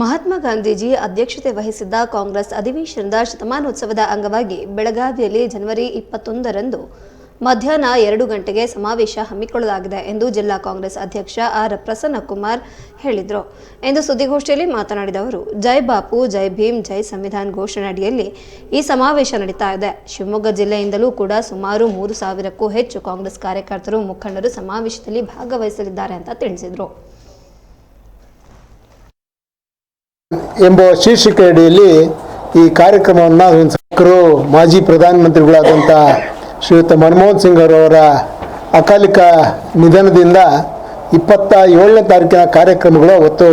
ಮಹಾತ್ಮ ಗಾಂಧೀಜಿ ಅಧ್ಯಕ್ಷತೆ ವಹಿಸಿದ್ದ ಕಾಂಗ್ರೆಸ್ ಅಧಿವೇಶನದ ಶತಮಾನೋತ್ಸವದ ಅಂಗವಾಗಿ ಬೆಳಗಾವಿಯಲ್ಲಿ ಜನವರಿ ಇಪ್ಪತ್ತೊಂದರಂದು ಮಧ್ಯಾಹ್ನ ಎರಡು ಗಂಟೆಗೆ ಸಮಾವೇಶ ಹಮ್ಮಿಕೊಳ್ಳಲಾಗಿದೆ ಎಂದು ಜಿಲ್ಲಾ ಕಾಂಗ್ರೆಸ್ ಅಧ್ಯಕ್ಷ ಆರ್ ಪ್ರಸನ್ನಕುಮಾರ್ ಹೇಳಿದರು. ಎಂದು ಸುದ್ದಿಗೋಷ್ಠಿಯಲ್ಲಿ ಮಾತನಾಡಿದ ಅವರು, ಜೈ ಬಾಪು, ಜೈ ಭೀಮ್, ಜೈ ಸಂವಿಧಾನ್ ಘೋಷಣೆ ಅಡಿಯಲ್ಲಿ ಈ ಸಮಾವೇಶ ನಡೀತಾ ಇದೆ. ಶಿವಮೊಗ್ಗ ಜಿಲ್ಲೆಯಿಂದಲೂ ಕೂಡ ಸುಮಾರು ಮೂರು ಸಾವಿರಕ್ಕೂ ಹೆಚ್ಚು ಕಾಂಗ್ರೆಸ್ ಕಾರ್ಯಕರ್ತರು ಮುಖಂಡರು ಸಮಾವೇಶದಲ್ಲಿ ಭಾಗವಹಿಸಲಿದ್ದಾರೆ ಅಂತ ತಿಳಿಸಿದರು. ಎಂಬ ಶೀರ್ಷಿಕೆ ಅಡಿಯಲ್ಲಿ ಈ ಕಾರ್ಯಕ್ರಮವನ್ನು ಮಾಜಿ ಪ್ರಧಾನಮಂತ್ರಿಗಳಾದಂಥ ಶ್ರೀಯುತ ಮನಮೋಹನ್ ಸಿಂಗ್ ಅವರವರ ಅಕಾಲಿಕ ನಿಧನದಿಂದ ಇಪ್ಪತ್ತ ಏಳನೇ ತಾರೀಕಿನ ಕಾರ್ಯಕ್ರಮಗಳು ಅವತ್ತು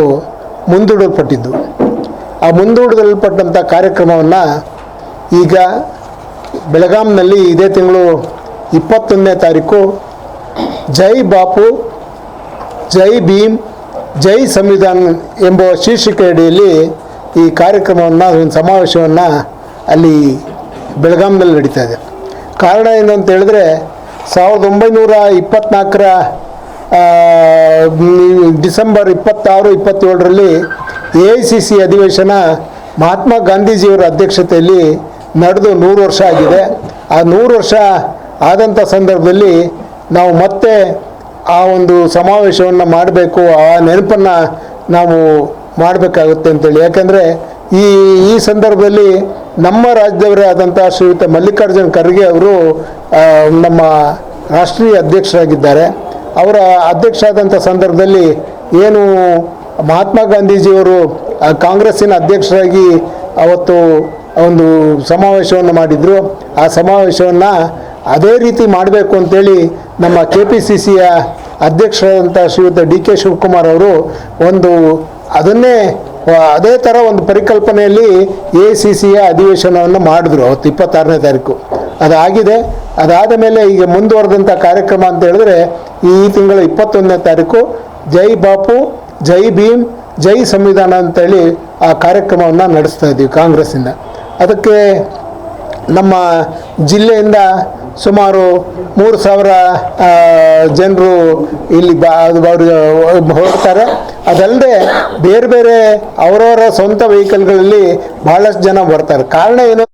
ಮುಂದೂಡಲ್ಪಟ್ಟಿದ್ದು. ಆ ಮುಂದೂಡಲ್ಪಟ್ಟಂಥ ಕಾರ್ಯಕ್ರಮವನ್ನು ಈಗ ಬೆಳಗಾಂನಲ್ಲಿ ಇದೇ ತಿಂಗಳು ಇಪ್ಪತ್ತೊಂದನೇ ತಾರೀಕು ಜೈ ಬಾಪು, ಜೈ ಭೀಮ್ ಜೈ ಸಂವಿಧಾನ ಎಂಬ ಶೀರ್ಷಿಕೆ ಅಡಿಯಲ್ಲಿ ಈ ಕಾರ್ಯಕ್ರಮವನ್ನು ಒಂದು ಸಮಾವೇಶವನ್ನು ಅಲ್ಲಿ ಬೆಳಗಾಂನಲ್ಲಿ ನಡೀತಾ ಇದೆ. ಕಾರಣ ಏನು ಅಂತ ಹೇಳಿದ್ರೆ, ಸಾವಿರದ ಒಂಬೈನೂರ ಇಪ್ಪತ್ತ್ನಾಲ್ಕರ ಡಿಸೆಂಬರ್ ಇಪ್ಪತ್ತಾರು, ಇಪ್ಪತ್ತೇಳರಲ್ಲಿ ಎ ಐ ಸಿ ಸಿ ಅಧಿವೇಶನ ಮಹಾತ್ಮ ಗಾಂಧೀಜಿಯವರ ಅಧ್ಯಕ್ಷತೆಯಲ್ಲಿ ನಡೆದು ನೂರು ವರ್ಷ ಆಗಿದೆ. ಆ ನೂರು ವರ್ಷ ಆದಂಥ ಸಂದರ್ಭದಲ್ಲಿ ನಾವು ಮತ್ತೆ ಆ ಒಂದು ಸಮಾವೇಶವನ್ನು ಮಾಡಬೇಕು, ಆ ನೆನಪನ್ನು ನಾವು ಮಾಡಬೇಕಾಗುತ್ತೆ ಅಂತೇಳಿ. ಯಾಕೆಂದರೆ ಈ ಈ ಸಂದರ್ಭದಲ್ಲಿ ನಮ್ಮ ರಾಜ್ಯದವರೇ ಆದಂಥ ಶ್ರೀಯುತ ಮಲ್ಲಿಕಾರ್ಜುನ್ ಖರ್ಗೆ ಅವರು ನಮ್ಮ ರಾಷ್ಟ್ರೀಯ ಅಧ್ಯಕ್ಷರಾಗಿದ್ದಾರೆ. ಅವರ ಅಧ್ಯಕ್ಷ ಆದಂಥ ಸಂದರ್ಭದಲ್ಲಿ ಏನು ಮಹಾತ್ಮ ಗಾಂಧೀಜಿಯವರು ಕಾಂಗ್ರೆಸ್ಸಿನ ಅಧ್ಯಕ್ಷರಾಗಿ ಅವತ್ತು ಒಂದು ಸಮಾವೇಶವನ್ನು ಮಾಡಿದರು. ಆ ಸಮಾವೇಶವನ್ನು ಅದೇ ರೀತಿ ಮಾಡಬೇಕು ಅಂತೇಳಿ ನಮ್ಮ ಕೆ ಪಿ ಸಿ ಸಿಯ ಅಧ್ಯಕ್ಷರಾದಂಥ ಶ್ರೀಯುತ ಡಿ ಕೆ ಶಿವಕುಮಾರ್ ಅವರು ಒಂದು ಅದನ್ನೇ ಅದೇ ಥರ ಒಂದು ಪರಿಕಲ್ಪನೆಯಲ್ಲಿ ಎ ಸಿ ಸಿಯ ಅಧಿವೇಶನವನ್ನು ಮಾಡಿದ್ರು ಅವತ್ತು ಇಪ್ಪತ್ತಾರನೇ ತಾರೀಕು. ಅದಾಗಿದೆ. ಅದಾದ ಮೇಲೆ ಈಗ ಮುಂದುವರೆದಂಥ ಕಾರ್ಯಕ್ರಮ ಅಂತ ಹೇಳಿದ್ರೆ ಈ ತಿಂಗಳ ಇಪ್ಪತ್ತೊಂದನೇ ತಾರೀಕು ಜೈ ಬಾಪು, ಜೈ ಭೀಮ್, ಜೈ ಸಂವಿಧಾನ ಅಂತೇಳಿ ಆ ಕಾರ್ಯಕ್ರಮವನ್ನು ನಡೆಸ್ತಾ ಇದ್ದೀವಿ ಕಾಂಗ್ರೆಸ್ಸಿಂದ. ಅದಕ್ಕೆ ನಮ್ಮ ಜಿಲ್ಲೆಯಿಂದ ಸುಮಾರು ಮೂರು ಸಾವಿರ ಜನರು ಇಲ್ಲಿ ಅವರು ಹೋಗ್ತಾರೆ ಅದಲ್ಲದೆ ಬೇರೆ ಬೇರೆ ಅವರವರ ಸ್ವಂತ ವೆಹಿಕಲ್ಗಳಲ್ಲಿ ಬಹಳಷ್ಟು ಜನ ಬರ್ತಾರೆ. ಕಾರಣ ಏನು